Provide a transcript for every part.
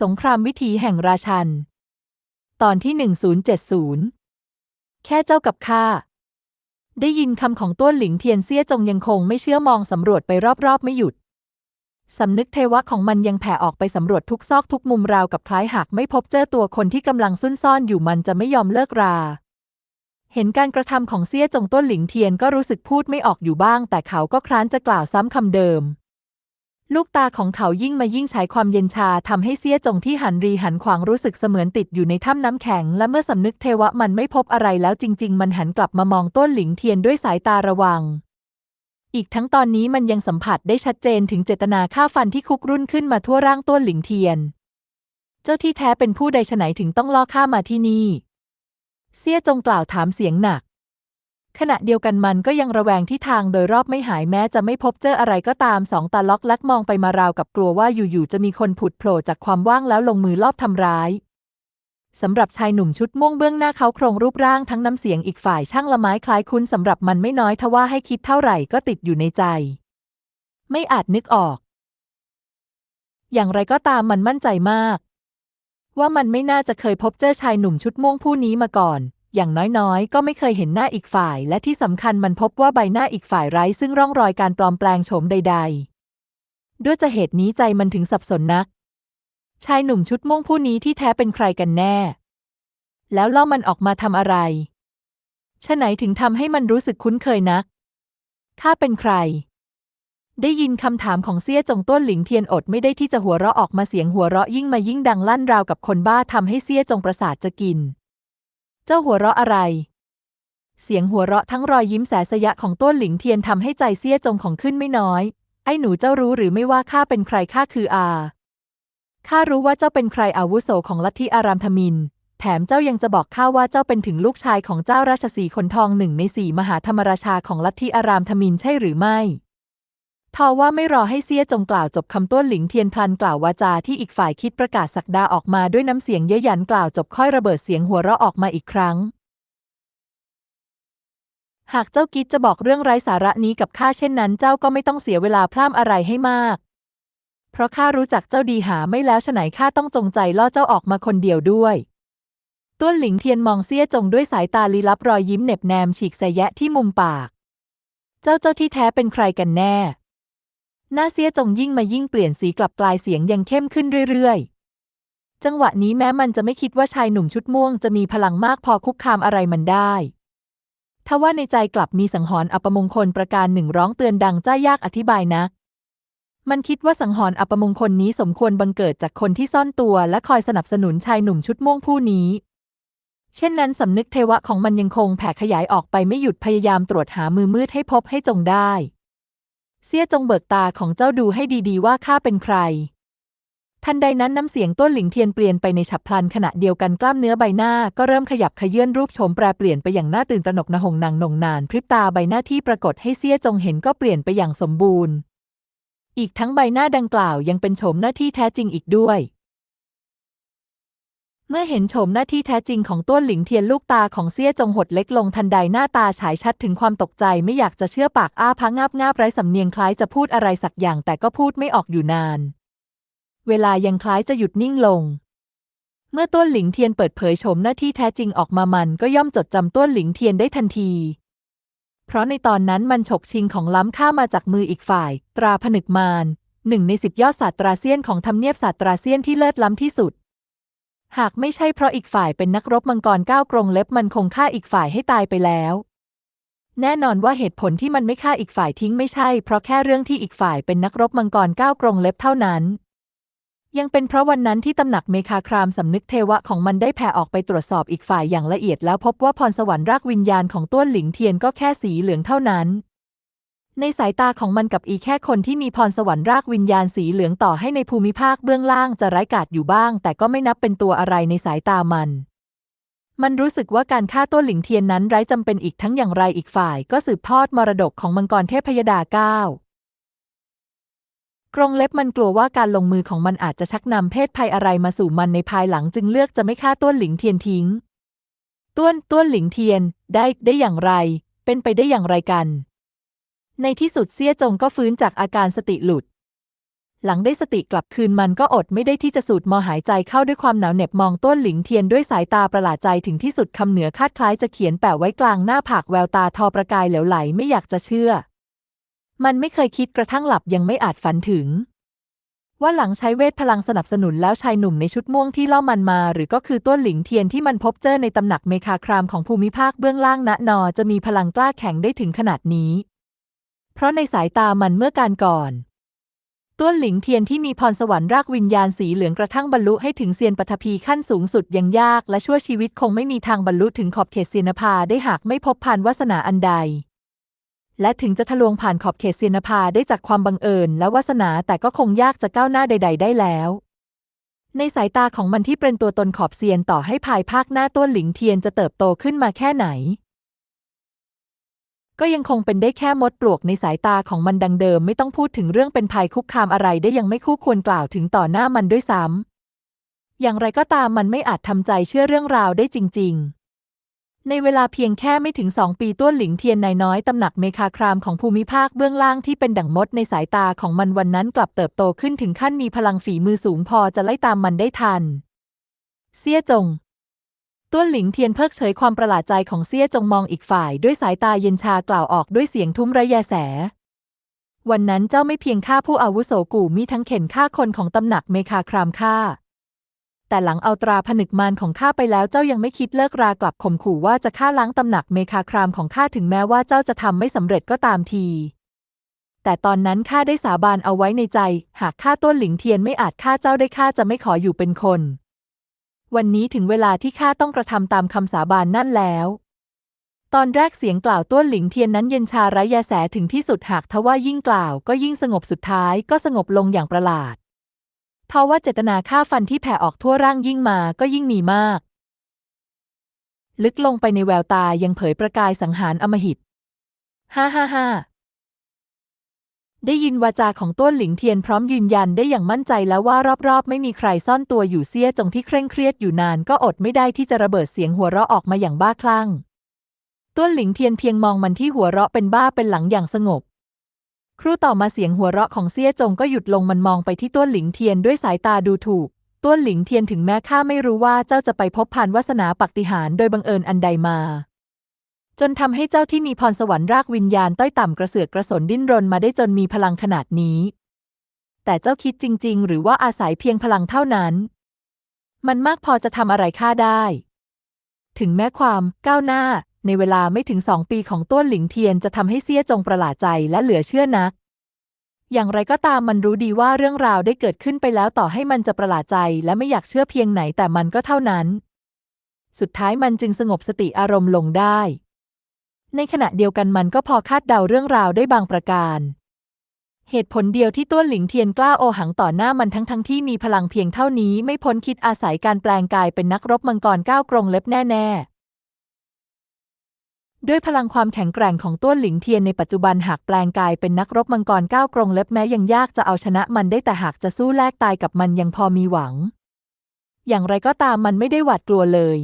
สงครามวิถีแห่งราชัน ตอนที่ 1070 แค่เจ้ากับข้า ได้ยินคำของต้วนหลิงเทียนเซี่ยจงยังคงไม่เชื่อมองสำรวจไปรอบๆไม่หยุด สำนึกเทวะของมันยังแผ่ออกไปสำรวจทุกซอกทุกมุมราวกับคล้ายหากไม่พบเจอตัวคนที่กำลังซุ่นซ่อนอยู่มันจะไม่ยอมเลิกรา เห็นการกระทำของเซี่ยจงต้นหลิงเทียนก็รู้สึกพูดไม่ออกอยู่บ้าง แต่เขาก็คร้านจะกล่าวซ้ำคำเดิม ลูกตาของเขายิ่งมายิ่งฉายความเย็นชาทำให้เซี่ยจงที่หันรีหันขวางรู้สึกเสมือนติดอยู่ในถ้ำน้ำแข็ง และเมื่อสำนึกเทวะมันไม่พบอะไรแล้วจริง ๆ มันหันกลับมามองต้นหลิงเทียนด้วยสายตาระวัง อีกทั้งตอนนี้มันยังสัมผัสได้ชัดเจนถึงเจตนาฆ่าฟันที่คุกรุ่นขึ้นมาทั่วร่างต้นหลิงเทียน เจ้าที่แท้เป็นผู้ใดฉไหนถึงต้องล่อข้ามาที่นี่เซี่ยจงกล่าวถามเสียงหนัก ขณะเดียวกันมันก็ยังระแวงที่ทางโดยรอบไม่หายแม้จะไม่พบเจออะไรก็ตามสองตาล็อกลักมองไปมาราวกับกลัวว่าอยู่ๆจะมีคนผุดโผล่จากความว่างแล้วลงมือลอบทำร้ายสำหรับชายหนุ่มชุดม่วงเบื้องหน้าเขาโครงรูปร่างทั้งน้ำเสียงอีกฝ่ายช่างละไม้คล้ายคุ้นสำหรับมันไม่น้อยทว่าให้คิดเท่าไหร่ก็ติดอยู่ในใจ ไม่อาจนึกออก อย่างไรก็ตามมันมั่นใจมาก ว่ามันไม่น่าจะเคยพบเจอชายหนุ่มชุดม่วงผู้นี้มาก่อน อย่างน้อยๆ ก็ไม่เคยเห็นหน้าอีกฝ่าย และที่สำคัญมันพบว่าใบหน้าอีกฝ่ายไร้ ซึ่งร่องรอยการปลอมแปลงโฉมใด ๆ ด้วยจะเหตุนี้ใจมันถึงสับสนนัก ชายหนุ่มชุดม่วงผู้นี้ที่แท้เป็นใครกันแน่ แล้วล่อมันออกมาทำอะไรฉะไหนถึงทำให้มันรู้สึกคุ้นเคยนัก ข้าเป็นใคร ได้ยินคำถามของเซี่ยจงต้นหลิงเทียนอดไม่ได้ที่จะหัวเราะออกมาเสียงหัวเราะยิ่งมายิ่งดังลั่นราวกับคนบ้าทำให้เซี่ยจงประสาทจะกิน เจ้าหัวเราะอะไร เสียงหัวเราะทั้งรอยยิ้มแสสยะของต้นหลิงเทียนทำให้ใจเซี่ยจงของขึ้นไม่น้อย ไอ้หนูเจ้ารู้หรือไม่ว่าข้าเป็นใครข้าคืออา ข้ารู้ว่าเจ้าเป็นใครอาวุโสของลัทธิอารามธมิน แถมเจ้ายังจะบอกข้าว่าเจ้าเป็นถึงลูกชายของเจ้าราชสีขนทองหนึ่งในสี่มหาธรรมราชาของลัทธิอารามธมินใช่หรือไม่ ทว่าไม่รอให้เซียจงกล่าวจบคำต้นหลิงเทียนพลันกล่าววาจาที่อีกฝ่ายคิดประกาศสักดาออกมาด้วยน้ำเสียงเย้ยหยันกล่าวจบค่อยระเบิดเสียงหัวเราะออกมาอีกครั้ง หากเจ้ากิดจะบอกเรื่องไร้สาระนี้กับข้าเช่นนั้น เจ้าก็ไม่ต้องเสียเวลาพร่ำอะไรให้มาก เพราะข้ารู้จักเจ้าดีหาไม่แล้วฉไหนข้าต้องจงใจล่อเจ้าออกมาคนเดียวด้วยต้วนหลิงเทียนมองเซียจงด้วยสายตาลี้ลับรอยยิ้มเหน็บแนมฉีกแสยะที่มุมปาก เจ้าเจ้าที่แท้เป็นใครกันแน่ หน้าเสียจงยิ่งมายิ่งเปลี่ยนสีกลับกลายเสียงยังเข้มขึ้นเรื่อยๆ จังหวะนี้แม้มันจะไม่คิดว่าชายหนุ่มชุดม่วงจะมีพลังมากพอคุกคามอะไรมันได้ทว่าในใจกลับมีสังหรณ์อัปมงคลประการหนึ่งร้องเตือนดังจ้ายากอธิบายนะ มันคิดว่าสังหรณ์อัปมงคลนี้สมควรบังเกิดจากคนที่ซ่อนตัวและคอยสนับสนุนชายหนุ่มชุดม่วงผู้นี้ เช่นนั้นสำนึกเทวะของมันยังคงแผ่ขยายออกไปไม่หยุดพยายามตรวจหามือมืดให้พบให้จงได้ เสี้ยจงเบิกตาของเจ้าดูให้ดีๆว่าข้าเป็นใคร ทันใดนั้นน้ำเสียงต้นหลิงเทียนเปลี่ยนไปในฉับพลันขณะเดียวกันกล้ามเนื้อใบหน้าก็เริ่มขยับขยื่นรูปโฉมแปรเปลี่ยนไปอย่างน่าตื่นตระหนกนะหงนางนงนาน พริบตาใบหน้าที่ปรากฏให้เสี้ยจงเห็นก็เปลี่ยนไปอย่างสมบูรณ์ อีกทั้งใบหน้าดังกล่าวยังเป็นโฉมหน้าที่แท้จริงอีกด้วย เมื่อเห็นโฉมหน้าที่แท้จริงของต้วนหลิงเทียนลูกตาของเซี่ยจงหดเล็กลงทันใดหน้าตาฉายชัดถึงความตกใจไม่อยากจะเชื่อปากอ้าพังงาบงาบไร้สำเนียงคล้ายจะพูดอะไรสักอย่างแต่ก็พูดไม่ออกอยู่นาน เวลายังคล้ายจะหยุดนิ่งลงเมื่อต้นหลิงเทียนเปิดเผยโฉมหน้าที่แท้จริงออกมามันก็ย่อมจดจำต้นหลิงเทียนได้ทันที เพราะในตอนนั้นมันฉกชิงของล้ำค่ามาจากมืออีกฝ่าย ตราผนึกมารหนึ่งในสิบยอดศาสตราเซียนของทำเนียบศาสตราเซียนที่เลิศล้ำที่สุด หากไม่ใช่เพราะอีกฝ่ายเป็นนักรบมังกรก้าวกรงเล็บมันคงฆ่าอีกฝ่ายให้ตายไปแล้ว แน่นอนว่าเหตุผลที่มันไม่ฆ่าอีกฝ่ายทิ้งไม่ใช่ เพราะแค่เรื่องที่อีกฝ่ายเป็นนักรบมังกรก้าวกรงเล็บเท่านั้น ยังเป็นเพราะวันนั้นที่ตำหนักเมคาครามสำนึกเทวะของมันได้แผ่ออกไปตรวจสอบอีกฝ่ายอย่างละเอียดแล้วพบว่าพรสวรรค์รากวิญญาณของต้วนหลิงเทียนก็แค่สีเหลืองเท่านั้น ในสายตาของมันกับอีแค่คนที่มีพรสวรรค์รากวิญญาณสีเหลืองต่อให้ในภูมิภาคเบื้องล่างจะไร้กาจอยู่บ้าง แต่ก็ไม่นับเป็นตัวอะไรในสายตามัน มันรู้สึกว่าการฆ่าต้นหลิงเทียนนั้นไร้จำเป็นอีกทั้งอย่างไรอีกฝ่าย ก็สืบทอดมรดกของมังกรเทพยดาเก้ากรงเล็บมันกลัวว่าการลงมือของมันอาจจะชักนำเพศภัยอะไรมาสู่มันในภายหลังจึงเลือกจะไม่ฆ่าต้นหลิงเทียนทิ้ง ต้วนต้วนหลิงเทียนได้ได้อย่างไร เป็นไปได้อย่างไรกัน ในที่สุดเซี่ยจงก็ฟื้นจากอาการสติหลุด หลังได้สติกลับคืนมันก็อดไม่ได้ที่จะสูดมอหายใจเข้าด้วยความหนาวเหน็บมองต้นหลิงเทียนด้วยสายตาประหลาดใจถึงที่สุดคำเหนือคาดคล้ายจะเขียนแปะไว้กลางหน้าผากแววตาทอประกายเหลวไหลไม่อยากจะเชื่อ มันไม่เคยคิดกระทั่งหลับยังไม่อาจฝันถึง ว่าหลังใช้เวทพลังสนับสนุนแล้วชายหนุ่มในชุดม่วงที่เล่อมันมา หรือก็คือต้นหลิงเทียนที่มันพบเจอในตำหนักเมคาครามของภูมิภาคเบื้องล่างณนอจะมีพลังกล้าแข็งได้ถึงขนาดนี้ เพราะในสายตามันเมื่อการก่อน ต้นหลิงเทียนที่มีพรสวรรค์รากวิญญาณสีเหลืองกระทั่งบรรลุให้ถึงเซียนปฐพีขั้นสูงสุดยังยาก และชั่วชีวิตคงไม่มีทางบรรลุถึงขอบเขตเซียนภาได้หากไม่พบพานวาสนาอันใด และถึงจะทะลวงผ่านขอบเขตเซียนภาได้จากความบังเอิญ และวาสนาแต่ก็คงยากจะก้าวหน้าใด ๆ ได้แล้วในสายตาของมันที่เป็นตัวตนขอบเซียนต่อให้ภายภาคหน้าต้นหลิงเทียนจะเติบโตขึ้นมาแค่ไหน ก็ยังคงเป็นได้แค่มดปลวกในสายตาของมันดังเดิม ไม่ต้องพูดถึงเรื่องเป็นภัยคุกคามอะไรได้ยังไม่คู่ควรกล่าวถึงต่อหน้ามันด้วยซ้ำอย่างไรก็ตามมันไม่อาจทำใจเชื่อเรื่องราวได้จริง ๆในเวลาเพียงแค่ไม่ถึงสองปีต้วนหลิงเทียนนายน้อยตำหนักเมคาครามของภูมิภาคเบื้องล่างที่เป็นดั่งมดในสายตาของมันวันนั้นกลับเติบโตขึ้นถึงขั้นมีพลังฝีมือสูงพอจะไล่ตามมันได้ทัน เซี่ยจง ต้วนหลิงเทียนเพิกเฉยความประหลาดใจของเซี่ยจงมองอีกฝ่ายด้วยสายตาเย็นชากล่าวออกด้วยเสียงทุ้มระแยแส วันนั้นเจ้าไม่เพียงฆ่าผู้อาวุโสกู่มีทั้งเข็นฆ่าคนของตำหนักเมคาครามฆ่า แต่หลังเอาตราผนึกมารของข้าไปแล้วเจ้ายังไม่คิดเลิกรากลับข่มขู่ว่าจะฆ่าล้างตำหนักเมคาครามของข้าถึงแม้ว่าเจ้าจะทำไม่สำเร็จก็ตามที แต่ตอนนั้นข้าได้สาบานเอาไว้ในใจ หากข้าต้นหลิงเทียนไม่อาจฆ่าเจ้าได้ข้าจะไม่ขออยู่เป็นคน วันนี้ถึงเวลาที่ข้าต้องกระทำตามคำสาบานนั่นแล้ว ตอนแรกเสียงกล่าวต้วนหลิงเทียนนั้นเย็นชาไร้ยาแสถึงที่สุดหากทว่ายิ่งกล่าวก็ยิ่งสงบสุดท้ายก็สงบลงอย่างประหลาดเพราะว่าเจตนาฆ่าฟันที่แผ่ออกทั่วร่างยิ่งมาก็ยิ่งมีมาก ลึกลงไปในแววตายังเผยประกายสังหารอมหิต ฮ่าฮ่าฮ่า ได้ยินวาจาของต้วนหลิงเทียนพร้อมยืนยันได้อย่างมั่นใจแล้วว่ารอบๆ ไม่มีใครซ่อนตัวอยู่เสียจงที่เคร่งเครียดอยู่นานก็อดไม่ได้ที่จะระเบิดเสียงหัวเราะออกมาอย่างบ้าคลั่ง ต้วนหลิงเทียนเพียงมองมันที่หัวเราะเป็นบ้าเป็นหลังอย่างสงบ ครู่ต่อมาเสียงหัวเราะของเซี่ยจงก็หยุดลงมันมองไปที่ต้วนหลิงเทียนด้วยสายตาดูถูก ต้วนหลิงเทียนถึงแม้ข้าไม่รู้ว่าเจ้าจะไปพบพานวาสนาปักติหารโดยบังเอิญอันใดมา จนทำให้เจ้าที่มีพรสวรรค์รากวิญญาณต้อยต่ำกระเสือกกระสนดิ้นรนมาได้จนมีพลังขนาดนี้ แต่เจ้าคิดจริง ๆ หรือว่าอาศัยเพียงพลังเท่านั้น มันมากพอจะทำอะไรข้าได้ ถึงแม้ความก้าวหน้า ในเวลาไม่ถึงสองปีของต้วนหลิงเทียนจะทำให้เซี่ยจงประหลาดใจและเหลือเชื่อนัก อย่างไรก็ตามมันรู้ดีว่าเรื่องราวได้เกิดขึ้นไปแล้วต่อให้มันจะประหลาดใจและไม่อยากเชื่อเพียงไหนแต่มันก็เท่านั้น สุดท้ายมันจึงสงบสติอารมณ์ลงได้ ในขณะเดียวกันมันก็พอคาดเดาเรื่องราวได้บางประการ เหตุผลเดียวที่ต้วนหลิงเทียนกล้าโอหังต่อหน้ามันทั้งทั้งที่มีพลังเพียงเท่านี้ไม่พ้นคิดอาศัยการแปลงกายเป็นนักรบมังกรก้าวกรงเล็บแน่ๆด้วยพลังความแข็งแกร่งของต้วนหลิงเทียนในปัจจุบันหากแปลงกายเป็นนักรบมังกรก้าวกรงเล็บแม้ยังยากจะเอาชนะมันได้แต่หากจะสู้แลกตายกับมันยังพอมีหวัง อย่างไรก็ตามมันไม่ได้หวาดกลัวเลย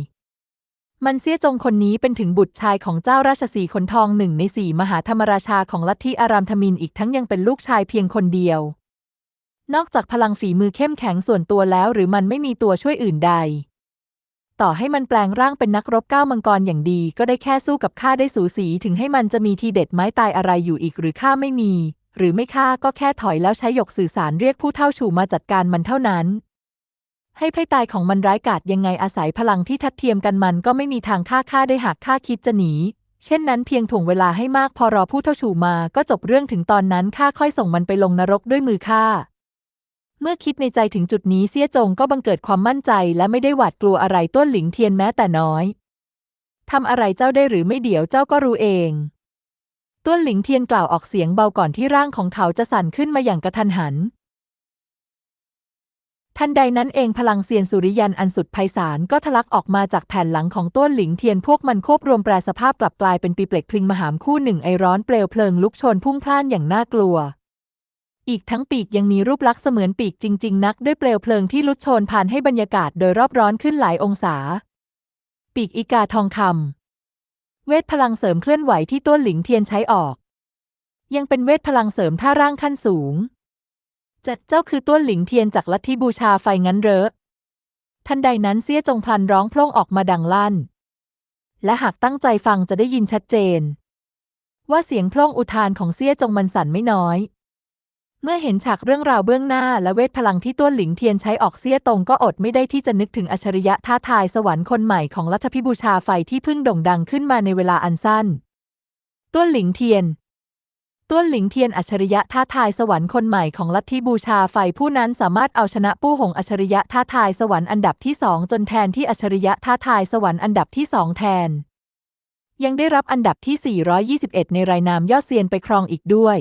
มันเสียจงคนนี้เป็นถึงบุตรชายของเจ้าราชสีขนทองหนึ่งในสี่มหาธรรมราชาของลัทธิอารามธมินอีกทั้งยังเป็นลูกชายเพียงคนเดียว นอกจากพลังฝีมือเข้มแข็งส่วนตัวแล้ว หรือมันไม่มีตัวช่วยอื่นใด ต่อให้มันแปลงร่างเป็นนักรบก้าวมังกรอย่างดี ก็ได้แค่สู้กับข้าได้สูสีถึงให้มันจะมีทีเด็ดไม้ตายอะไรอยู่อีกหรือข้าไม่มี หรือไม่ข้าก็แค่ถอยแล้วใช้หยกสื่อสารเรียกผู้เท่าฉูมาจัดการมันเท่านั้น ให้ไพ่ตายของมันร้ายกาจยังไงอาศัยพลังที่ทัดเทียมกันมันก็ไม่มีทางฆ่าข้าได้หากข้าคิดจะหนี เช่นนั้นเพียงถ่วงเวลาให้มากพอรอผู้เท่าฉูมาก็จบเรื่องถึงตอนนั้นข้าค่อยส่งมันไปลงนรกด้วยมือข้าเมื่อคิดในใจถึงจุดนี้เซี่ยจงก็บังเกิดความมั่นใจและไม่ได้หวาดกลัวอะไรต้นหลิงเทียนแม้แต่น้อยทำอะไรเจ้าได้หรือไม่เดี๋ยวเจ้าก็รู้เองต้นหลิงเทียนกล่าวออกเสียงเบาก่อนที่ร่างของเขาจะสั่นขึ้นมาอย่างกระทันหัน ทันใดนั้นเองพลังเซียนสุริยันอันสุดไพศาลก็ทะลักออกมาจากแผ่นหลังของต้นหลิงเทียนพวกมันควบรวมแปรสภาพกลับกลายเป็นปีเปลกพลิงมหามคู่หนึ่งไอร้อนเปลวเพลิงลุกโชนพุ่งพล่านอย่างน่ากลัว อีกทั้งปีกยังมีรูปลักษณ์เสมือนปีกจริง ๆ นักด้วยเปลวเพลิงที่ลุกโชนผ่านให้บรรยากาศโดยรอบร้อนขึ้นหลายองศา ปีกอีกาทองคำเวทพลังเสริมเคลื่อนไหวที่ต้นหลิงเทียนใช้ออก ยังเป็นเวทพลังเสริมท่าร่างขั้นสูง จัดเจ้าคือต้วนหลิงเทียนจากลัทธิบูชาไฟงั้นเหรอทันใดนั้นเสี้ยจงพลันร้องโพล่งออกมาดังลั่น และหากตั้งใจฟังจะได้ยินชัดเจน ว่าเสียงโพล่งอุทานของเสี้ยจงมันสั่นไม่น้อย เมื่อเห็นฉากเรื่องราวเบื้องหน้าและเวทพลังที่ต้วนหลิงเทียนใช้ออกเสี้ยตรงก็อดไม่ได้ที่จะนึกถึงอัจฉริยะท้าทายสวรรค์คนใหม่ของลัทธิบูชาไฟที่เพิ่งโด่งดังขึ้นมาในเวลาอันสั้น ต้วนหลิงเทียน ต้วนหลิงเทียนอัจฉริยะท้าทายสวรรค์คนใหม่ของลัทธิบูชาไฟผู้นั้นสามารถเอาชนะปู้หงอัจฉริยะท้าทายสวรรค์อันดับที่สองจนแทนที่อัจฉริยะท้าทายสวรรค์อันดับที่สองแทน ยังได้รับอันดับที่ 421 ในรายนามยอดเซียนไปครองอีกด้วย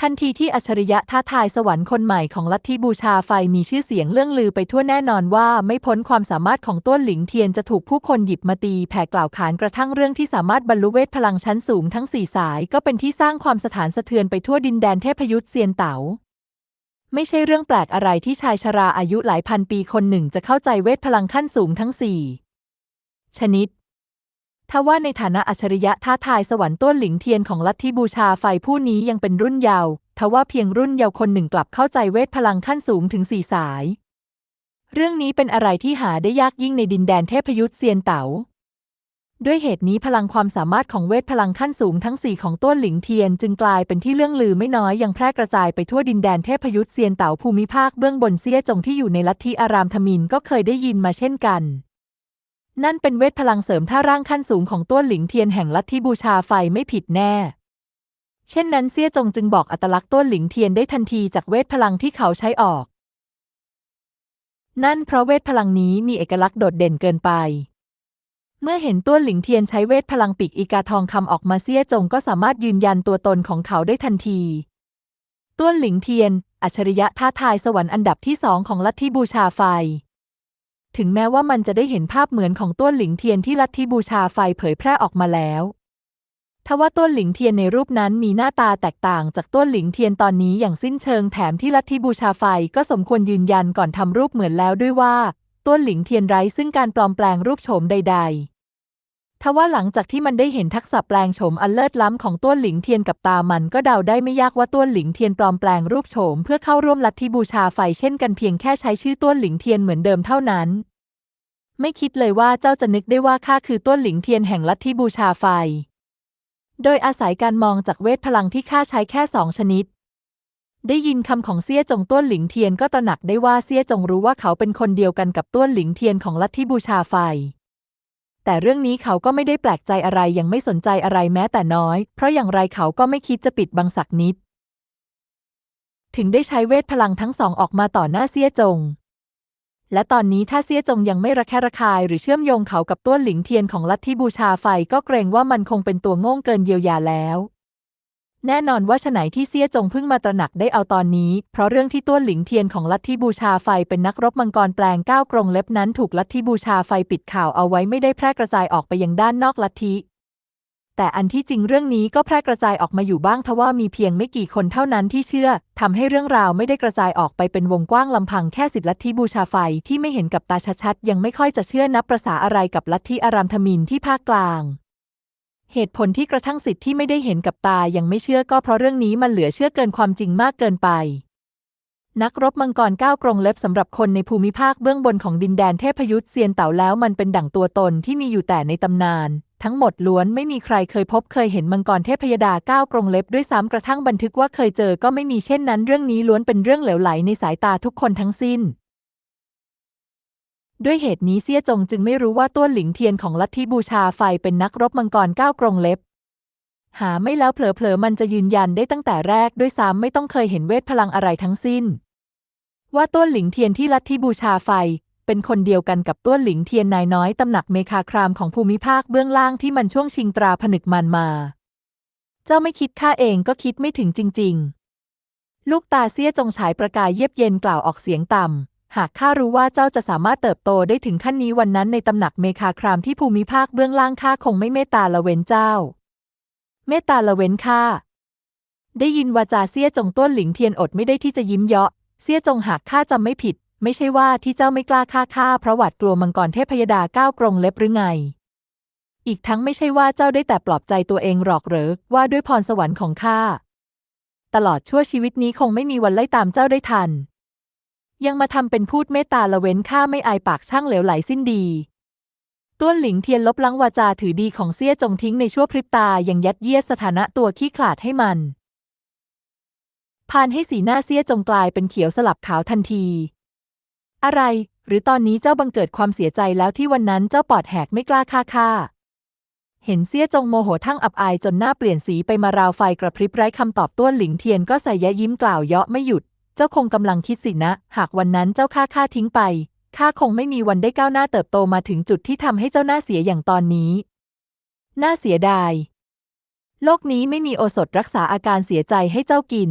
ทันทีที่อัจฉริยะท้าทายสวรรค์คนใหม่ของลัทธิบูชาไฟมีชื่อเสียงเรื่องลือไปทั่วแน่นอนว่าไม่พ้นความสามารถของต้วนหลิงเทียนจะถูกผู้คนหยิบมาตีแผ่กล่าวขานกระทั่งเรื่องที่สามารถบรรลุเวทพลังชั้นสูงทั้งสี่สายก็เป็นที่สร้างความสถานสะเทือนไปทั่วดินแดนเทพยุทธเซียนเต๋าไม่ใช่เรื่องแปลกอะไรที่ชายชราอายุหลายพันปีคนหนึ่งจะเข้าใจเวทพลังขั้นสูงทั้งสี่ชนิด ทว่าในฐานะอัจฉริยะท้าทายสวรรค์ต้นหลิงเทียนของลัทธิบูชาไฟผู้นี้ยังเป็นรุ่นเยาว์ทว่าเพียงรุ่นเยาว์คนหนึ่งกลับเข้าใจเวทพลังขั้นสูงถึงสี่สาย เรื่องนี้เป็นอะไรที่หาได้ยากยิ่งในดินแดนเทพยุทธเซียนเต๋าด้วยเหตุนี้พลังความสามารถของเวทพลังขั้นสูงทั้งสี่ของต้นหลิงเทียน จึงกลายเป็นที่เรื่องลือไม่น้อยยังแพร่กระจายไปทั่วดินแดนเทพยุทธเซียนเต๋าภูมิภาคเบื้องบนเสียจงที่อยู่ในลัทธิอารามธมินก็เคยได้ยินมาเช่นกัน นั่นเป็นเวทพลังเสริมท่าร่างขั้นสูงของต้วหลิงเทียนแห่งลัทธิบูชาไฟไม่ผิดแน่ เช่นนั้นเซี่ยจงจึงบอกอัตลักษณ์ต้วหลิงเทียนได้ทันทีจากเวทพลังที่เขาใช้ออก นั่นเพราะเวทพลังนี้มีเอกลักษณ์โดดเด่นเกินไป เมื่อเห็นต้วหลิงเทียนใช้เวทพลังปีกอีกาทองคำออกมาเซี่ยจงก็สามารถยืนยันตัวตนของเขาได้ทันทีต้วหลิงเทียน อัจฉริยะท้าทายสวรรค์อันดับที่สองของลัทธิบูชาไฟ ถึงแม้ว่ามันจะได้เห็นภาพเหมือนของต้วนหลิงเทียนที่ลัทธิบูชาไฟเผยแพร่ออกมาแล้วทว่าต้วนหลิงเทียนในรูปนั้นมีหน้าตาแตกต่างจากต้วนหลิงเทียนตอนนี้อย่างสิ้นเชิงแถมที่ลัทธิบูชาไฟก็สมควรยืนยันก่อนทำรูปเหมือนแล้วด้วยว่าต้วนหลิงเทียนไร้ซึ่งการปลอมแปลงรูปโฉมใด ๆ ทว่าหลังจากที่มันได้เห็นทักษะแปลงโฉมอันเลิศล้ำของต้วหลิงเทียนกับตามันก็เดาได้ไม่ยากว่าต้วหลิงเทียนปลอมแปลงรูปโฉมเพื่อเข้าร่วมลัทธิบูชาไฟเช่นกันเพียงแค่ใช้ชื่อต้วหลิงเทียนเหมือนเดิมเท่านั้น ไม่คิดเลยว่าเจ้าจะนึกได้ว่าข้าคือต้วหลิงเทียนแห่งลัทธิบูชาไฟ โดยอาศัยการมองจากเวทพลังที่ข้าใช้แค่สองชนิดได้ยินคำของเซี่ยจงต้วนหลิงเทียนก็ตระหนักได้ว่าเซี่ยจงรู้ว่าเขาเป็นคนเดียวกันกับต้วนหลิงเทียนของลัทธิบูชาไฟ แต่เรื่องนี้เขาก็ไม่ได้แปลกใจอะไรยังไม่สนใจอะไรแม้แต่น้อย เพราะอย่างไรเขาก็ไม่คิดจะปิดบังสักนิด ถึงได้ใช้เวทพลังทั้งสองออกมาต่อหน้าเซี่ยจง และตอนนี้ถ้าเซี่ยจงยังไม่ระแคะระคาย หรือเชื่อมโยงเขากับต้วนหลิงเทียนของลัทธิบูชาไฟก็เกรงว่ามันคงเป็นตัวโง่งเกินเยียวยาแล้ว แน่นอนว่าฉไหนที่เซี่ยจงเพิ่งมาตระหนักได้เอาตอนนี้ เพราะเรื่องที่ต้วนหลิงเทียนของลัทธิบูชาไฟเป็นนักรบมังกรแปลงก้าวกรงเล็บนั้นถูกลัทธิบูชาไฟปิดข่าวเอาไว้ไม่ได้แพร่กระจายออกไปยังด้านนอกลัทธิ แต่อันที่จริงเรื่องนี้ก็แพร่กระจายออกมาอยู่บ้างทว่ามีเพียงไม่กี่คนเท่านั้นที่เชื่อทำให้เรื่องราวไม่ได้กระจายออกไปเป็นวงกว้างลำพังแค่สิทธิลัทธิบูชาไฟที่ไม่เห็นกับตาชัดๆยังไม่ค่อยจะเชื่อนับประษาอะไรกับลัทธิอารามธมินที่ภาคกลาง เหตุผลที่กระทั่งสิทธิ์ที่ไม่ได้เห็นกับตายังไม่เชื่อก็เพราะเรื่องนี้มันเหลือเชื่อเกินความจริงมากเกินไป นักรบมังกรก้าวกรงเล็บสำหรับคนในภูมิภาคเบื้องบนของดินแดนเทพยุทธเซียนเต่าแล้วมันเป็นดั่งตัวตนที่มีอยู่แต่ในตำนาน ทั้งหมดล้วนไม่มีใครเคยพบเคยเห็นมังกรเทพยดาก้าวกรงเล็บด้วยซ้ำกระทั่งบันทึกว่าเคยเจอก็ไม่มีเช่นนั้น เรื่องนี้ล้วนเป็นเรื่องเหลวไหลในสายตาทุกคนทั้งสิ้น ด้วยเหตุนี้เซี่ยจงจึงไม่รู้ว่าต้วนหลิงเทียนของลัทธิบูชาไฟเป็นนักรบมังกรก้าวกรงเล็บ หาไม่แล้วเผลอๆมันจะยืนยันได้ตั้งแต่แรกด้วยซ้ำไม่ต้องเคยเห็นเวทพลังอะไรทั้งสิ้น ว่าต้วนหลิงเทียนที่ลัทธิบูชาไฟ เป็นคนเดียวกันกับต้วนหลิงเทียนนายน้อยตำหนักเมคาครามของภูมิภาคเบื้องล่างที่มันช่วงชิงตราผนึกมันมา เจ้าไม่คิดข้าเองก็คิดไม่ถึงจริง ๆ ลูกตาเสี้ยจงฉายประกายเยียบเย็นกล่าวออกเสียงต่ำ หากข้ารู้ว่าเจ้าจะสามารถเติบโตได้ถึงขั้นนี้วันนั้นในตำหนักเมคาครามที่ภูมิภาคเบื้องล่างข้าคงไม่เมตตาละเว้นเจ้า เมตตาละเว้นข้า ได้ยินวาจาเสี้ยจงต้วนหลิงเทียนอดไม่ได้ที่จะยิ้มเยาะ เสี้ยจงหากข้าจำไม่ผิด ไม่ใช่ว่าที่เจ้าไม่กล้าฆ่าข้าเพราะหวาดกลัวมังกรเทพยดาก้าวกรงเล็บหรือไง อีกทั้งไม่ใช่ว่าเจ้าได้แต่ปลอบใจตัวเองหรอกเหรอว่าด้วยพรสวรรค์ของข้าตลอดชั่วชีวิตนี้คงไม่มีวันไล่ตามเจ้าได้ทัน ยังมาทำเป็นพูดเมตตาละเว้นข้าไม่อายปากช่างเหลวไหลสิ้นดีต้วนหลิงเทียนลบล้างวาจาถือดีของเซี่ยจงทิ้งในชั่วพริบตายังยัดเยียดสถานะตัวขี้ขลาดให้มันพานให้สีหน้าเซี่ยจงกลายเป็นเขียวสลับขาวทันที อะไร หรือตอนนี้เจ้าบังเกิดความเสียใจแล้วที่วันนั้นเจ้าปอดแหกไม่กล้าฆ่าข้าเห็นเซี่ยจงโมโหทั้งอับอายจนหน้าเปลี่ยนสีไปมาราวไฟกระพริบไร้คำตอบต้วนหลิงเทียนก็ใส่ยะยิ้มกล่าวเยาะไม่หยุด เจ้าคงกำลังคิดสินะ หากวันนั้นเจ้าฆ่าข้าทิ้งไปข้าคงไม่มีวันได้ก้าวหน้าเติบโตมาถึงจุดที่ทำให้เจ้าหน้าเสียอย่างตอนนี้ น่าเสียดาย โลกนี้ไม่มีโอสถรักษาอาการเสียใจให้เจ้ากิน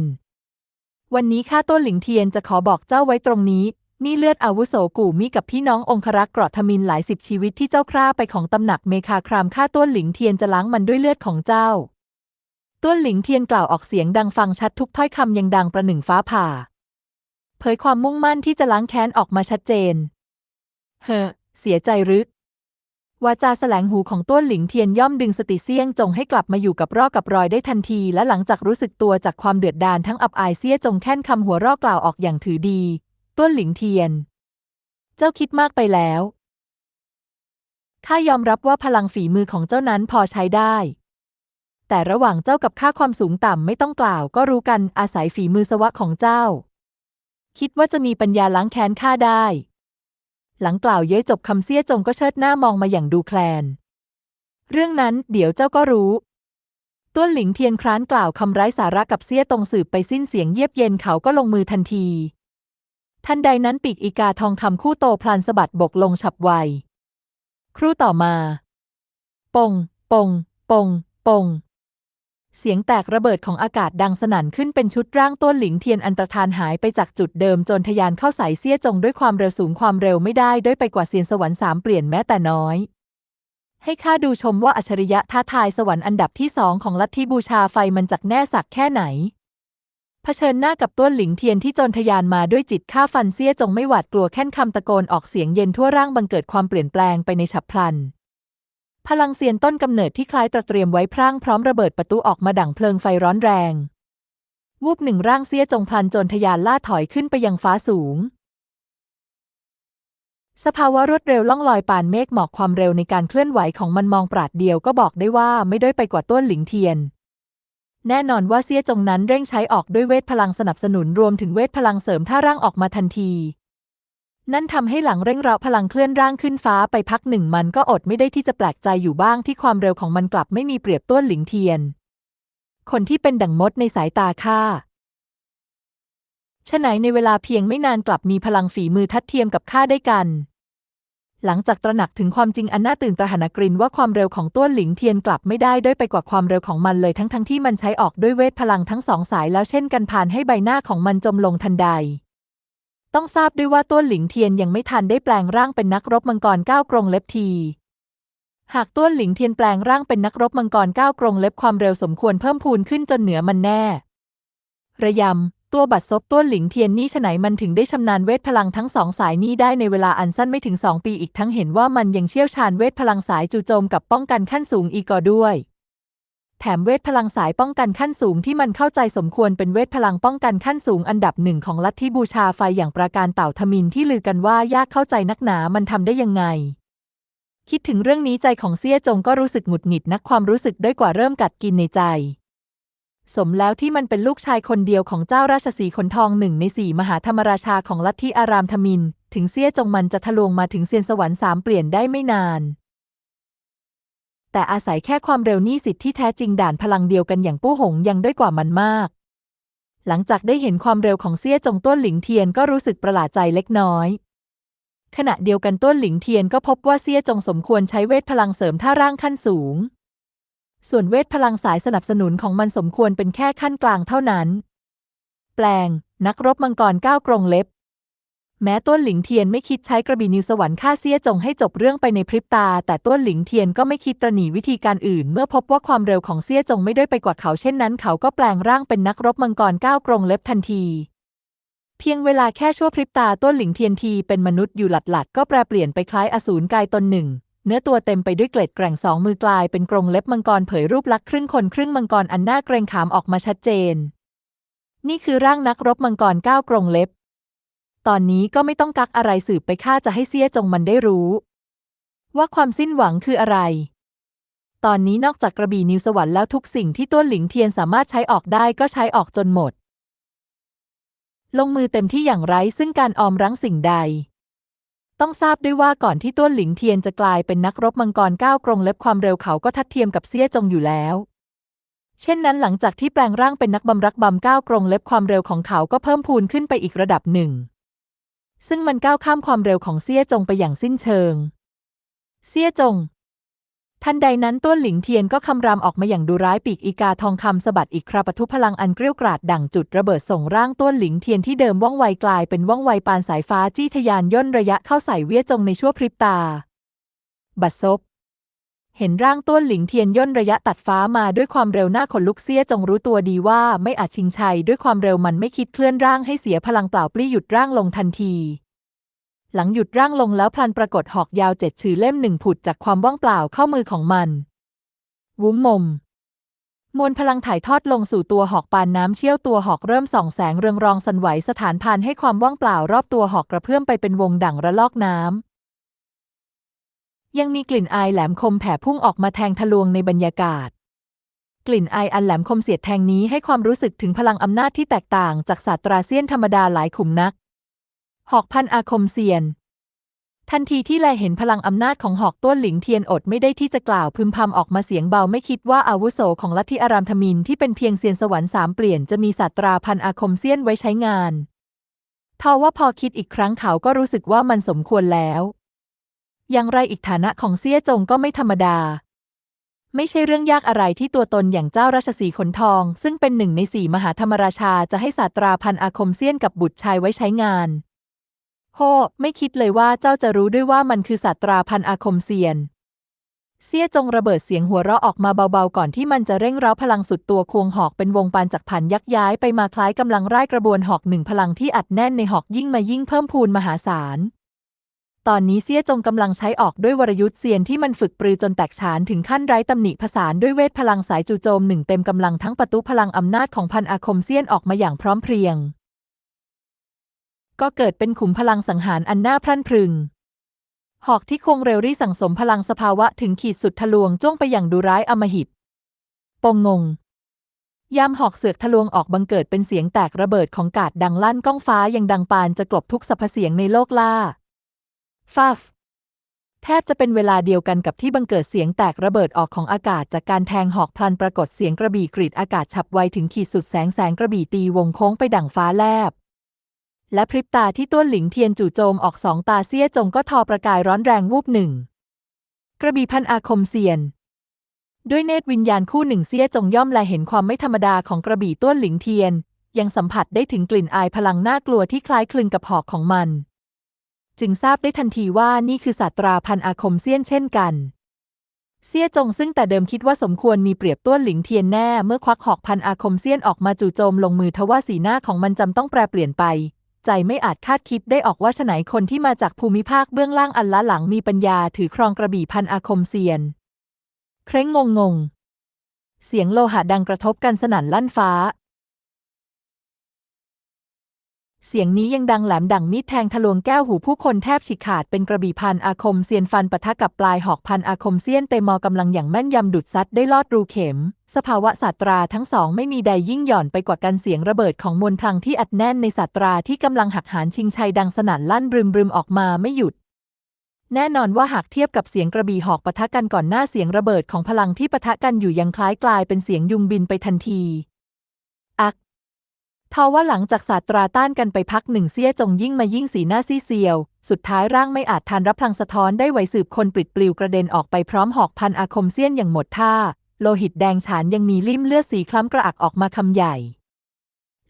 วันนี้ข้าต้นหลิงเทียนจะขอบอกเจ้าไว้ตรงนี้ นี่เลือดอาวุโสกู่มี่กับพี่น้ององครักษ์กราะทมินหลายสิบชีวิตที่เจ้าคร่าไปของตำหนักเมคาครามข้าต้นหลิงเทียนจะล้างมันด้วยเลือดของเจ้า ต้นหลิงเทียนกล่าวออกเสียงดังฟังชัดทุกถ้อยคำยังดังประหนึ่งฟ้าผ่า เผยความมุ่งมั่นที่จะล้างแค้นออกมาชัดเจน เฮ้อเสียใจรือวาจาแสลงหูของต้วนหลิงเทียนย่อมดึงสติเซี่ยงจงให้กลับมาอยู่กับรอกับรอยได้ทันที และหลังจากรู้สึกตัวจากความเดือดดาลทั้งอับอายเซี่ยจงแค่นคำหัวรอกล่าวออกอย่างถือดี ต้วนหลิงเทียน เจ้าคิดมากไปแล้วข้ายอมรับว่าพลังฝีมือของเจ้านั้นพอใช้ได้ แต่ระหว่างเจ้ากับข้าความสูงต่ำไม่ต้องกล่าว ก็รู้กันอาศัยฝีมือสวะของเจ้า คิดว่าจะมีปัญญาล้างแค้นข้าได้ หลังกล่าวเย้ยจบคำเสี้ยจงก็เชิดหน้ามองมาอย่างดูแคลน เรื่องนั้นเดี๋ยวเจ้าก็รู้ต้วนหลิงเทียนคร้านกล่าวคำไร้สาระกับเสี้ยตรงสืบไปสิ้นเสียงเยียบเย็นเขาก็ลงมือทันที ทันใดนั้นปีกอีกาทองคำคู่โตพลันสะบัดบกลงฉับไว ครู่ต่อมา ปง ปง ปง ปง เสียงแตกระเบิดของอากาศดังสนั่นขึ้นเป็นชุดร่างต้นหลิงเทียนอันตรธานหายไปจากจุดเดิมจนทะยานเข้าใส่เสี้ยจงด้วยความเร็วสูงความเร็วไม่ได้ด้วยไปกว่าเซียนสวรรค์สามเปลี่ยนแม้แต่น้อย ให้ข้าดูชมว่าอัจฉริยะท้าทายสวรรค์อันดับที่สองของลัทธิบูชาไฟมันจักแน่สักแค่ไหนเผชิญหน้ากับต้นหลิงเทียนที่จนทะยานมาด้วยจิตฆ่าฟันเสี้ยจงไม่หวาดกลัวแค่นคำตะโกนออกเสียงเย็นทั่วร่างบังเกิดความเปลี่ยนแปลงไปในฉับพลัน พลังเซียนต้นกำเนิดที่คล้ายตระเตรียมไว้พร่างพร้อมระเบิดประตูออกมาดั่งเพลิงไฟร้อนแรง วูบหนึ่งร่างเสี้ยจงพลันจนทะยานล่าถอยขึ้นไปยังฟ้าสูง สภาวะรวดเร็วล่องลอยปานเมฆหมอกความเร็วในการเคลื่อนไหวของมันมองปราดเดียวก็บอกได้ว่าไม่ด้อยไปกว่าต้นหลิงเทียน แน่นอนว่าเสี้ยจงนั้นเร่งใช้ออกด้วยเวทพลังสนับสนุนรวมถึงเวทพลังเสริมท่าร่างออกมาทันที นั่นทำให้หลังเร่งเร้าพลังเคลื่อนร่างขึ้นฟ้าไปพักหนึ่งมันก็อดไม่ได้ที่จะแปลกใจอยู่บ้างที่ความเร็วของมันกลับไม่มีเปรียบต้นหลิงเทียน คนที่เป็นดั่งมดในสายตาข้าฉะไหนในเวลาเพียงไม่นานกลับมีพลังฝีมือทัดเทียมกับข้าได้กัน หลังจากตระหนักถึงความจริงอันน่าตื่นตระหนกรินว่าความเร็วของต้วนหลิงเทียนกลับไม่ได้ด้วยไปกว่าความเร็วของมันเลยทั้งทั้งที่มันใช้ออกด้วยเวทพลังทั้งสองสายแล้วเช่นกันผ่านให้ใบหน้าของมันจมลงทันใด ต้องทราบด้วยว่าต้วหลิงเทียนยังไม่ทันได้แปลงร่างเป็นนักรบมังกรก้าวกรงเล็บที หากต้วหลิงเทียนแปลงร่างเป็นนักรบมังกรก้าวกรงเล็บความเร็วสมควรเพิ่มพูนขึ้นจนเหนือมันแน่ ระยำ ตัวบัดซบต้วหลิงเทียนนี่ฉไหนมันถึงได้ชำนาญเวทพลังทั้งสองสายนี้ได้ในเวลาอันสั้นไม่ถึงสองปีอีกทั้งเห็นว่ามันยังเชี่ยวชาญเวทพลังสายจู่โจมกับป้องกันขั้นสูงอีกอด้วย แถมเวทพลังสายป้องกันขั้นสูงที่มันเข้าใจสมควรเป็นเวทพลังป้องกันขั้นสูงอันดับหนึ่งของลัทธิบูชาไฟอย่างประการเต่าทมินที่ลือกันว่ายากเข้าใจนักหนามันทำได้ยังไง คิดถึงเรื่องนี้ใจของเซี่ยจงก็รู้สึกหงุดหงิดนักความรู้สึกด้อยกว่าเริ่มกัดกินในใจ สมแล้วที่มันเป็นลูกชายคนเดียวของเจ้าราชสีขนทองหนึ่งในสี่มหาธรรมราชาของลัทธิอารามทมิน ถึงเซี่ยจงมันจะทะลวงมาถึงเซียนสวรรค์สามเปลี่ยนได้ไม่นาน แต่อาศัยแค่ความเร็วนี่สิทธิ์ที่แท้จริงด่านพลังเดียวกันอย่างปู้หงยังด้อยกว่ามันมาก หลังจากได้เห็นความเร็วของเซี่ยจงต้นหลิงเทียนก็รู้สึกประหลาดใจเล็กน้อย ขณะเดียวกันต้นหลิงเทียนก็พบว่าเซี่ยจงสมควรใช้เวทพลังเสริมท่าร่างขั้นสูง ส่วนเวทพลังสายสนับสนุนของมันสมควรเป็นแค่ขั้นกลางเท่านั้น แปลง นักรบมังกรก้าวกรงเล็บ แม้ต้นหลิงเทียนไม่คิดใช้กระบี่นิวสวรรค์ฆ่าเซี่ยจงให้จบเรื่องไปในพริบตา แต่ต้นหลิงเทียนก็ไม่คิดตระหนีวิธีการอื่น เมื่อพบว่าความเร็วของเซี่ยจงไม่ได้ไปกว่าเขาเช่นนั้น เขาก็แปลงร่างเป็นนักรบมังกรก้าวกรงเล็บทันที เพียงเวลาแค่ชั่วพริบตาต้นหลิงเทียนทีเป็นมนุษย์อยู่หลัดๆ ก็แปรเปลี่ยนไปคล้ายอสูรกายตนหนึ่ง เนื้อตัวเต็มไปด้วยเกล็ดแกร่งสองมือกลายเป็นกรงเล็บมังกรเผยรูปลักษณ์ครึ่งคนครึ่งมังกรอันน่าเกรงขามออกมาชัดเจน นี่คือร่างนักรบมังกรก้าวกรงเล็บ ตอนนี้ก็ไม่ต้องกักอะไรสืบไปข้าจะให้เสี้ยจงมันได้รู้ ว่าความสิ้นหวังคืออะไร ตอนนี้นอกจากกระบี่นิวสวรรค์แล้วทุกสิ่งที่ต้วนหลิงเทียนสามารถใช้ออกได้ก็ใช้ออกจนหมด ลงมือเต็มที่อย่างไร้ซึ่งการออมรั้งสิ่งใด ต้องทราบด้วยว่าก่อนที่ต้วนหลิงเทียนจะกลายเป็นนักรบมังกรก้าวกรงเล็บความเร็วเขาก็ทัดเทียมกับเสี้ยจงอยู่แล้วเช่นนั้นหลังจากที่แปลงร่างเป็นนักบำรักบำก้าวกรงเล็บความเร็วของเขาก็เพิ่มพูนขึ้นไปอีกระดับหนึ่ง ซึ่งมันก้าวข้ามความเร็วของเซี่ยจงไปอย่างสิ้นเชิง เซี่ยจง ทันใดนั้นต้วนหลิงเทียนก็คำรามออกมาอย่างดุร้ายปีกอีกาทองคำสะบัดอีกคราปะทุพลังอันเกรี้ยวกราดดั่งจุดระเบิดส่งร่างต้วนหลิงเทียนที่เดิมว่องไวกลายเป็นว่องไวปานสายฟ้าจี้ทะยานย่นระยะเข้าใส่เวียจงในชั่วพริบตา บัดซบ เห็นร่างต้วนหลิงเทียนย่นระยะตัดฟ้ามาด้วยความเร็วหน้าขนลุกเสียจงรู้ตัวดีว่าไม่อาจชิงชัยด้วยความเร็วมันไม่คิดเคลื่อนร่างให้เสียพลังเปล่าปลี้หยุดร่างลงทันที หลังหยุดร่างลงแล้วพลันปรากฏหอกยาวเจ็ดถือเล่มหนึ่งผุดจากความว่างเปล่าเข้ามือของมัน วุ้มมมมวลพลังถ่ายทอดลงสู่ตัวหอกปานน้ำเชี่ยวตัวหอกเริ่มส่องแสงเรืองรองสันไหวสถานพานให้ความว่างเปล่ารอบตัวหอกกระเพื่อมไปเป็นวงดั่งระลอกน้ำ ยังมีกลิ่นอายแหลมคมแผ่พุ่งออกมาแทงทะลวงในบรรยากาศ กลิ่นอายอันแหลมคมเสียดแทงนี้ให้ความรู้สึกถึงพลังอำนาจที่แตกต่างจากศาสตราเซียนธรรมดาหลายขุมนัก หอกพันอาคมเซียน ทันทีที่แลเห็นพลังอำนาจของหอกต้วนหลิงเทียนอดไม่ได้ที่จะกล่าวพึมพำออกมาเสียงเบาไม่คิดว่าอาวุโสของลัทธิอารามธมินที่เป็นเพียงเซียนสวรรค์สามเปลี่ยนจะมีศาสตราพันอาคมเซียนไว้ใช้งานทว่าพอคิดอีกครั้งเขาก็รู้สึกว่ามันสมควรแล้ว อย่างไรอีกฐานะของเซี่ยจงก็ไม่ธรรมดา ไม่ใช่เรื่องยากอะไรที่ตัวตนอย่างเจ้าราชสีขนทอง ซึ่งเป็นหนึ่งในสี่มหาธรรมราชาจะให้ศาสตราพันอาคมเซียนกับบุตรชายไว้ใช้งานโฮไม่คิดเลยว่าเจ้าจะรู้ด้วยว่ามันคือศาสตราพันอาคมเซียนเสี้ยจงระเบิดเสียงหัวเราะออกมาเบาๆ ก่อนที่มันจะเร่งเร้าพลังสุดตัวควงหอกเป็นวงปานจากผันยักย้ายไปมาคล้ายกำลังไร่กระบวนหอกหนึ่งพลังที่อัดแน่นในหอกยิ่งมายิ่งเพิ่มพูนมหาศาล ตอนนี้เสี้ยจงกำลังใช้ออกด้วยวรยุทธ์เซียนที่มันฝึกปรือจนแตกฉานถึงขั้นไร้ตำหนิผสานด้วยเวทพลังสายจู่โจมหนึ่งเต็มกำลังทั้งประตูพลังอำนาจของพันอาคมเซียนออกมาอย่างพร้อมเพรียง ก็เกิดเป็นขุมพลังสังหารอันน่าพรั่นพรึง หอกที่ควงเร็วรีสั่งสมพลังสภาวะถึงขีดสุดทะลวงจ้วงไปอย่างดุร้ายอมหิตปงงง ยามหอกเสือกทะลวงออกบังเกิดเป็นเสียงแตกระเบิดของกาดดังลั่นก้องฟ้ายังดังปานจะกลบทุกสรรพเสียงในโลกล่า ฟัฟแทบจะเป็นเวลาเดียวกันกับที่บังเกิดเสียงแตกระเบิดออกของอากาศจากการแทงหอกพลันปรากฏเสียงกระบี่กรีดอากาศฉับไวถึงขีดสุดแสงแสงกระบี่ตีวงโค้งไปดั่งฟ้าแลบ และพริบตาที่ต้วนหลิงเทียนจู่โจมออกสองตาเสี้ยจงก็ทอประกายร้อนแรงวูบหนึ่ง กระบี่พันอาคมเซียน ด้วยเนตรวิญญาณคู่หนึ่งเสี้ยจงย่อมแลเห็นความไม่ธรรมดาของกระบี่ต้วนหลิงเทียน ยังสัมผัสได้ถึงกลิ่นอายพลังน่ากลัวที่คล้ายคลึงกับหอกของมัน จึงทราบได้ทันทีว่านี่คือศาสตราพันอาคมเซียนเช่นกัน เซี่ยจงซึ่งแต่เดิมคิดว่าสมควรมีเปรียบต้วนหลิงเทียนแน่ เมื่อควักหอกพันอาคมเซียนออกมาจู่โจมลงมือทว่าสีหน้าของมันจำต้องแปรเปลี่ยนไป ใจไม่อาจคาดคิดได้ออกว่าฉไหนคนที่มาจากภูมิภาคเบื้องล่างอันล้าหลังมีปัญญาถือครองกระบี่พันอาคมเซียน เคร่งงงงเสียงโลหะดังกระทบกันสนั่นลั่นฟ้า เสียงนี้ยังดังแหลมดังมีดแทงทะลวงแก้วหูผู้คนแทบฉีกขาดเป็นกระบี่พันอาคมเซียนฟันปะทะกับปลายหอกพันอาคมเซียนเตมอกำลังอย่างแม่นยำดุดซัดได้ลอดรูเข็ม สภาวะศาสตราทั้งสองไม่มีใดยิ่งหย่อนไปกว่ากันเสียงระเบิดของมวลพลังที่อัดแน่นในศาสตราที่กำลังหักหานชิงชัยดังสนั่นลั่นบรึมบรึมออกมาไม่หยุดแน่นอนว่าหากเทียบกับเสียงกระบี่หอกปะทะกันก่อนหน้าเสียงระเบิดของพลังที่ปะทะกันอยู่ยังคล้ายกลายเป็นเสียงยุงบินไปทันที ทว่าหลังจากศาสตราต้านกันไปพักหนึ่งเสี้ยจงยิ่งมายิ่งสีหน้าซีเซียว สุดท้ายร่างไม่อาจทานรับพลังสะท้อนได้ไหวสืบคนปลิดปลิวกระเด็นออกไปพร้อมหอกพันอาคมเสี้ยนอย่างหมดท่า โลหิตแดงฉานยังมีลิ่มเลือดสีคล้ำกระอักออกมาคำใหญ่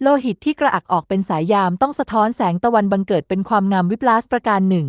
โลหิตที่กระอักออกเป็นสายยามต้องสะท้อนแสงตะวันบังเกิดเป็นความงามวิปลาสประการหนึ่ง